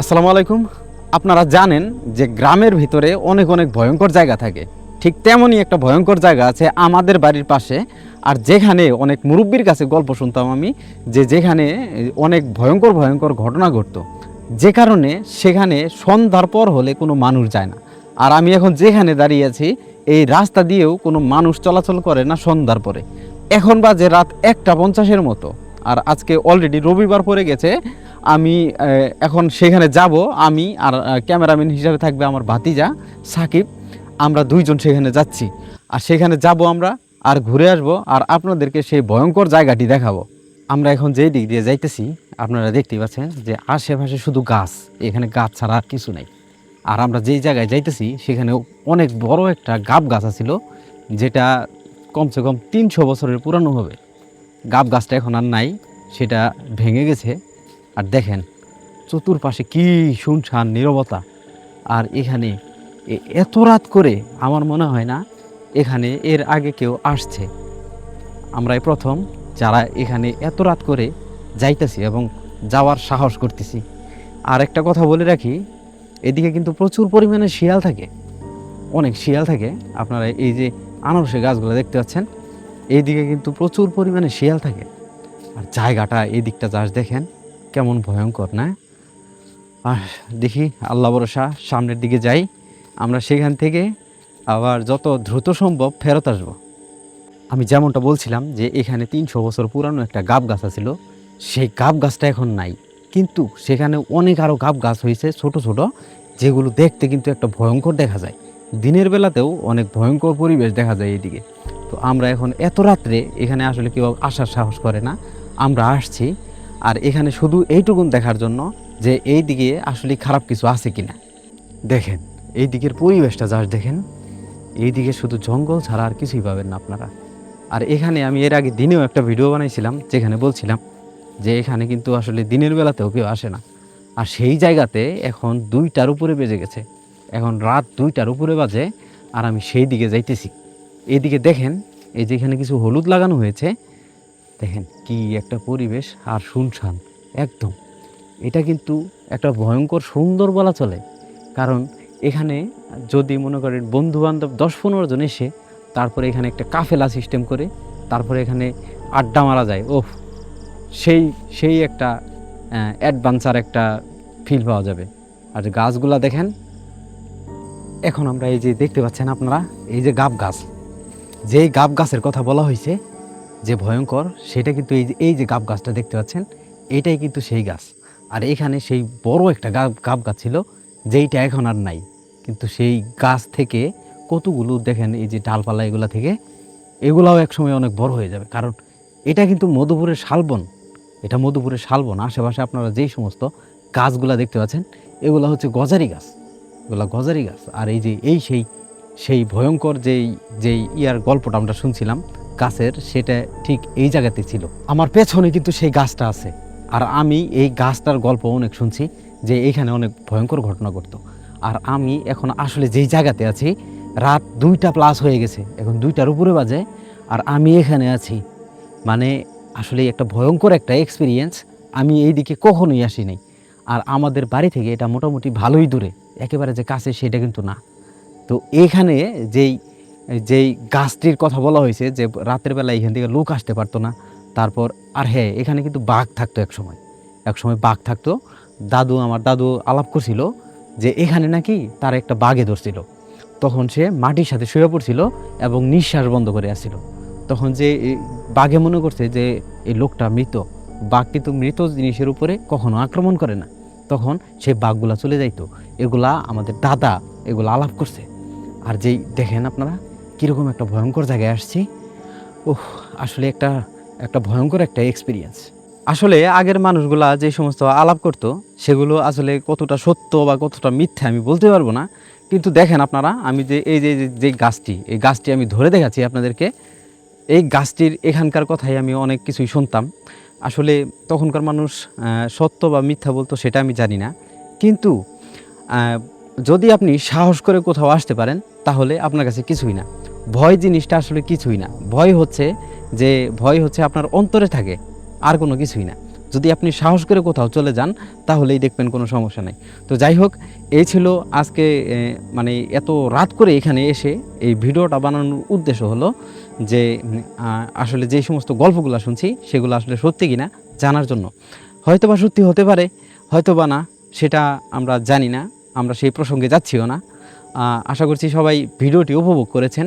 আসসালামু আলাইকুম। আপনারা জানেন যে গ্রামের ভিতরে অনেক অনেক ভয়ঙ্কর জায়গা থাকে। ঠিক তেমনই একটা ভয়ঙ্কর জায়গা আছে আমাদের বাড়ির পাশে। আর যেখানে অনেক মুরব্বীর কাছে গল্প শুনতাম আমি যে যেখানে অনেক ভয়ঙ্কর ভয়ঙ্কর ঘটনা ঘটতো। যে কারণে সেখানে সন্ধ্যার পর হলে কোনো মানুষ যায় না। আর আমি এখন যেখানে দাঁড়িয়ে আছি, এই রাস্তা দিয়েও কোনো মানুষ চলাচল করে না সন্ধ্যার পরে। এখন বাজে রাত একটা পঞ্চাশের মতো। আর আজকে অলরেডি রবিবার পড়ে গেছে। আমি এখন সেখানে যাব, আমি আর ক্যামেরাম্যান হিসাবে থাকবে আমার ভাতিজা, সাকিব। আমরা দুইজন সেখানে যাচ্ছি। আর সেখানে যাব আমরা আর ঘুরে আসব আর আপনাদেরকে সেই ভয়ঙ্কর জায়গাটি দেখাবো। আমরা এখন যেই দিক দিয়ে যাইতেছি, আপনারা দেখতেই পাচ্ছেন যে আশেপাশে শুধু গাছ, এখানে গাছ ছাড়া আর কিছু নাই। আর আমরা যেই জায়গায় যাইতেছি, সেখানে অনেক বড় একটা গাব গাছ ছিল যেটা কমসে কম তিনশো বছরের পুরানো হবে। গাব গাছটা এখন আর নাই, সেটা ভেঙে গেছে। আর দেখেন, চতুর্পাশে কি শুনশান, নীরবতা। আর এখানে এত রাত করে আমার মনে হয় না এখানে এর আগে কেউ আসছে। আমরাই প্রথম যারা এখানে এত রাত করে যাইতেছি এবং যাওয়ার সাহস করতেছি। আর একটা কথা বলে রাখি, এদিকে কিন্তু প্রচুর পরিমাণে শিয়াল থাকে। অনেক শিয়াল থাকে। আপনারা এই যে আনারসের গাছগুলো দেখতে পাচ্ছেন, এইদিকে কিন্তু প্রচুর পরিমাণে শিয়াল থাকে। আর জায়গাটা এই দিকটা যাস দেখেন কেমন ভয়ঙ্কর, না? আর দেখি, আল্লাহ ভরসা, সামনের দিকে যাই। আমরা সেখান থেকে আবার যত দ্রুত সম্ভব ফেরত আসব। আমি যেমনটা বলছিলাম যে, এখানে তিনশো বছর পুরানো একটা গাব গাছ ছিল সেই গাব গাছটা এখন নাই। কিন্তু সেখানে অনেক আরও গাব গাছ হয়েছে ছোট ছোট, যেগুলো দেখতে কিন্তু একটা ভয়ঙ্কর দেখা যায়। দিনের বেলাতেও অনেক ভয়ঙ্কর পরিবেশ দেখা যায় এদিকে। তো আমরা এখন এত রাত্রে এখানে আসলে কেউ আসার সাহস করে না। আমরা আসছি। আর এখানে শুধু এইটুকুন দেখার জন্য যে এই দিকে আসলে খারাপ কিছু আছে কি না দেখেন, এই দিকের পরিবেশটা যা দেখেন, এই দিকে শুধু জঙ্গল ছাড়া আর কিছুই পাবেন না আপনারা। আর এখানে আমি এর আগে দিনেও একটা ভিডিও বানাইছিলাম, যেখানে বলছিলাম যে এখানে কিন্তু আসলে দিনের বেলাতেও কেউ আসে না। আর সেই জায়গাতে এখন দুইটার উপরে বেজে গেছে। এখন রাত দুইটার উপরে বাজে আর আমি সেই দিকে যাইতেছি। এইদিকে দেখেন, এই যে এখানে কিছু হলুদ লাগানো হয়েছে দেখেন কি একটা পরিবেশ আর শুনশান, একদম। এটা কিন্তু একটা ভয়ঙ্কর সুন্দর বলা চলে। কারণ এখানে যদি মনে করেন বন্ধু বান্ধব দশ পনেরো জন এসে তারপরে এখানে একটা কাফেলা সিস্টেম করে, তারপরে এখানে আড্ডা মারা যায়, ওফ, সেই সেই একটা অ্যাডভান্সার একটা ফিল পাওয়া যাবে। আর গাছগুলা দেখেন, এখন আমরা এই যে দেখতে পাচ্ছেন আপনারা, এই যে গাব গাছ। যেই গাব গাছের কথা বলা হয়েছে যে ভয়ঙ্কর, সেটা কিন্তু এই যে এই যে গাব গাছটা দেখতে পাচ্ছেন, এটাই কিন্তু সেই গাছ। আর এখানে সেই বড় একটা গাব গাব গাছ ছিল, যেইটা এখন আর নাই। কিন্তু সেই গাছ থেকে কতগুলো দেখেন, এই যে ডালপালা এগুলা থেকে, এগুলাও একসময় অনেক বড় হয়ে যাবে। কারণ এটা কিন্তু মধুপুরের শালবন। এটা মধুপুরের শালবন। আশেপাশে আপনারা যেই সমস্ত গাছগুলা দেখতে পাচ্ছেন, এগুলো হচ্ছে গজারি গাছ। এগুলো গজারি গাছ। আর এই যে, এই সেই সেই ভয়ঙ্কর যেই যেই ইয়ার গল্পটা আমরা শুনছিলাম গাছের, সেটা ঠিক এই জায়গাতে ছিল। আমার পেছনে কিন্তু সেই গাছটা আছে। আর আমি এই গাছটার গল্প অনেক শুনছি যে এইখানে অনেক ভয়ঙ্কর ঘটনা ঘটতো। আর আমি এখন আসলে যেই জায়গাতে আছি, রাত দুইটা প্লাস হয়ে গেছে। এখন দুইটার উপরে বাজে। আর আমি এখানে আছি। মানে আসলে একটা ভয়ঙ্কর একটা এক্সপিরিয়েন্স আমি এই দিকে কখনোই আসিনি আর আমাদের বাড়ি থেকে এটা মোটামুটি ভালোই দূরে। একেবারে যে কাছে সেটা কিন্তু না। তো এখানে যেই যেই গাছটির কথা বলা হয়েছে যে রাতের বেলা এখান থেকে লোক আসতে পারতো না, তারপর আর হ্যাঁ এখানে কিন্তু বাঘ থাকতো এক সময়। এক সময় বাঘ থাকতো। দাদু, আমার দাদু আলাপ করছিল যে এখানে নাকি তার একটা বাঘে ধরছিল। তখন সে মাটির সাথে শুয়ে পড়ছিল এবং নিঃশ্বাস বন্ধ করে আসছিল। তখন যে বাঘে মনে করছে যে এই লোকটা মৃত, বাঘ কিন্তু মৃত জিনিসের উপরে কখনো আক্রমণ করে না। তখন সেই বাঘগুলা চলে যাইতো। এগুলা আমাদের দাদা এগুলো আলাপ করছে। আর যেই দেখেন আপনারা কীরকম একটা ভয়ঙ্কর জায়গায় আসছি? ওহ আসলে একটা একটা ভয়ঙ্কর একটা এক্সপিরিয়েন্স আসলে আগের মানুষগুলা যে সমস্ত আলাপ করতো, সেগুলো আসলে কতটা সত্য বা কতটা মিথ্যে আমি বলতে পারব না। কিন্তু দেখেন আপনারা, আমি যে, এই যে, যে- গাছটি, এই গাছটি আমি ধরে দেখাচ্ছি আপনাদেরকে। এই গাছটির এখানকার কথাই আমি অনেক কিছুই শুনতাম। আসলে তখনকার মানুষ সত্য বা মিথ্যা বলতো সেটা আমি জানি না। কিন্তু যদি আপনি সাহস করে কোথাও আসতে পারেন, তাহলে আপনার কাছে কিছুই না। ভয় জিনিসটা আসলে কিছুই না। ভয় হচ্ছে যে, ভয় হচ্ছে আপনার অন্তরে থাকে, আর কোনো কিছুই না। যদি আপনি সাহস করে কোথাও চলে যান, তাহলেই দেখবেন কোনো সমস্যা নেই। তো যাই হোক, এই ছিল আজকে মানে এত রাত করে এখানে এসে এই ভিডিওটা বানানোর উদ্দেশ্য হলো যে আসলে যে সমস্ত গল্পগুলো শুনছি, সেগুলো আসলে সত্যি কিনা জানার জন্য। হয়তো বা সত্যি হতে পারে হয়তো বা না, সেটা আমরা জানি না, আমরা সেই প্রসঙ্গে যাচ্ছিও না। আশা করছি সবাই ভিডিওটি উপভোগ করেছেন।